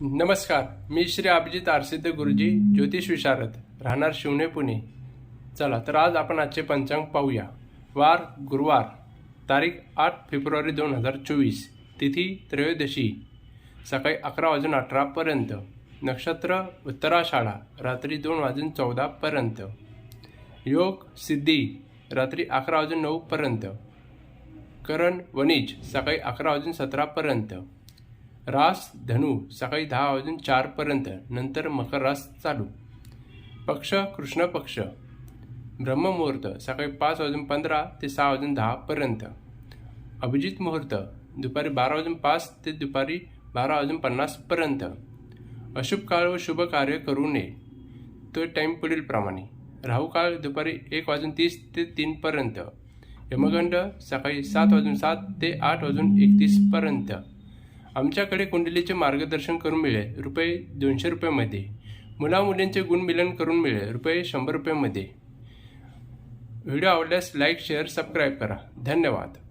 नमस्कार मी श्री अभिजित आरसिद्ध गुरुजी ज्योतिष विशारद राहणार शिवने पुणे. चला तर आज आपण आजचे पंचांग पाहूया. वार गुरुवार तारीख आठ फेब्रुवारी दोन हजार चोवीस तिथी त्रयोदशी सकाळी अकरा वाजून अठरापर्यंत नक्षत्र उत्तराषाढा रात्री दोन वाजून चौदापर्यंत योग सिद्धी रात्री अकरा वाजून नऊपर्यंत करण वणिज सकाळी अकरा वाजून सतरापर्यंत रास धनु सकाळी दहा वाजून चारपर्यंत नंतर मकर रास चालू. पक्ष कृष्ण पक्ष. ब्रह्ममुहूर्त सकाळी पाच वाजून पंधरा ते सहा वाजून दहापर्यंत अभिजित मुहूर्त दुपारी बारा वाजून पाच ते दुपारी बारा वाजून पन्नासपर्यंत अशुभ काळ व शुभ कार्य करू नये. तो टाईम पुढील प्रमाणे. राहू काळ दुपारी एक वाजून तीस ते तीनपर्यंत यमगंड सकाळी सात वाजून सात ते आठ वाजून एकतीसपर्यंत आमच्याकडे कुंडलीचे मार्गदर्शन करून मिळेल रुपये दोनशे रुपयामध्ये. मुलामुलींचे गुणमिलन करून मिळेल रुपये शंभर रुपयामध्ये. व्हिडिओ आवडल्यास लाईक शेअर सबस्क्राईब करा. धन्यवाद.